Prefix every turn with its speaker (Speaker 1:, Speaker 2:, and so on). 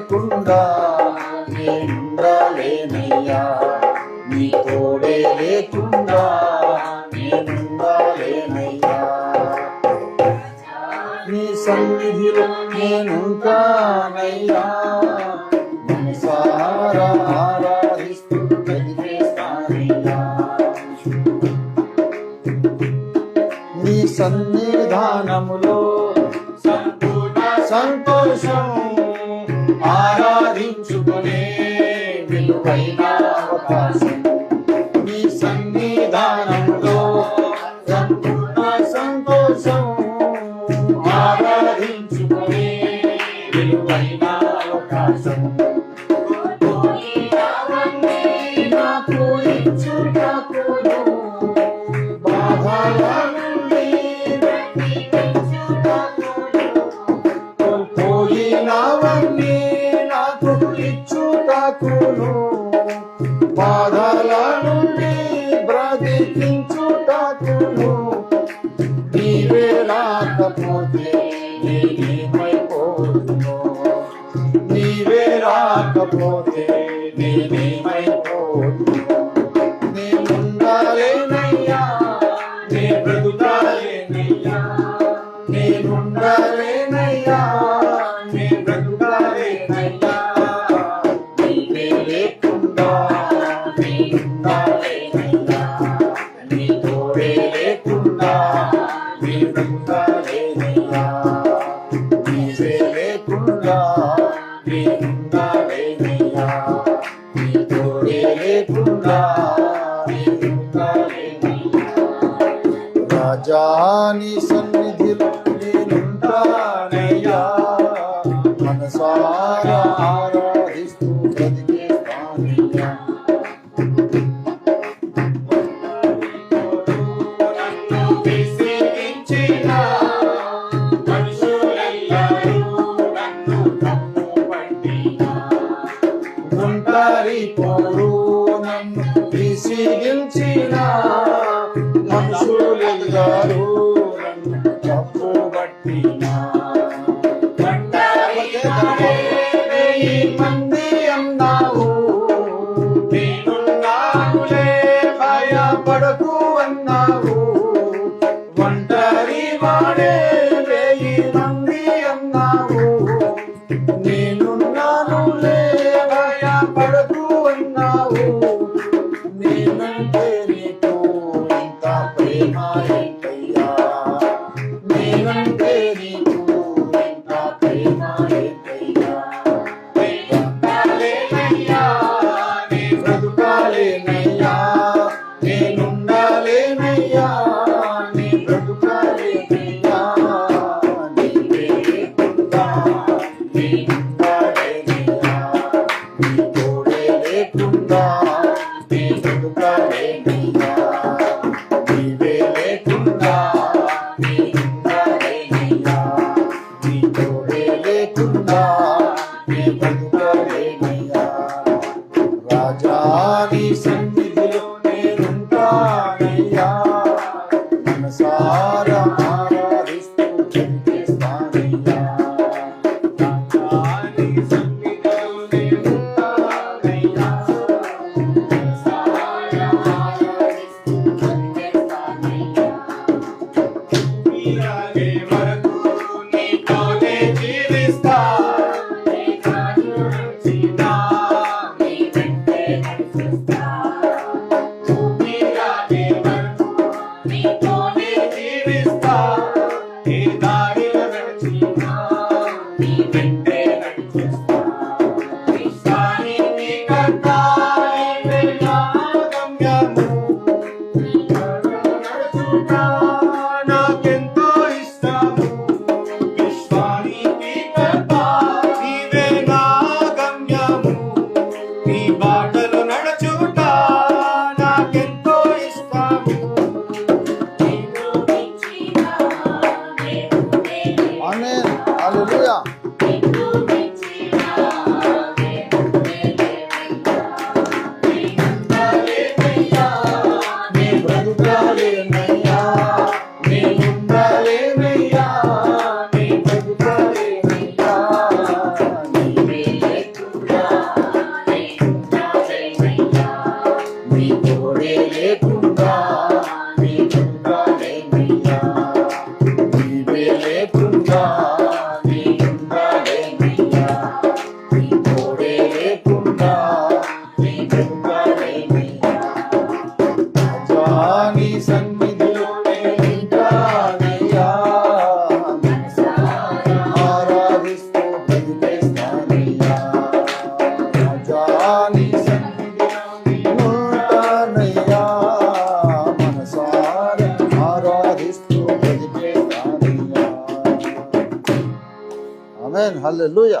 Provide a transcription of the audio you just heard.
Speaker 1: లేకుండా నేనుండలేనయ్యా నీ తోడే లేకుండా నేనుండలేనయ్యా నీ సన్నిధిలో నేనుంటానయ్యా. సన్నిధానములో ఆరాధించుకునే విలువైన అవకాశం. నీ సన్నిధానంలో సంపూర్ణ సంతోషం. ఆరాధించుకునే విలువైన అవకాశం. బాధలా రాకపోతే నేనేమైపోతుంది నేనుండాలేనయ్యా నే బ్రతుకాలేనయ్యా నేనుండాలేనయ్యా. నే బ్రతుకాలేనయ్యా Jani Sanidhi Nindraniya Manaswara సిగించి 九十 బ్రతికేస్తానయ్యా హల్లెలూయా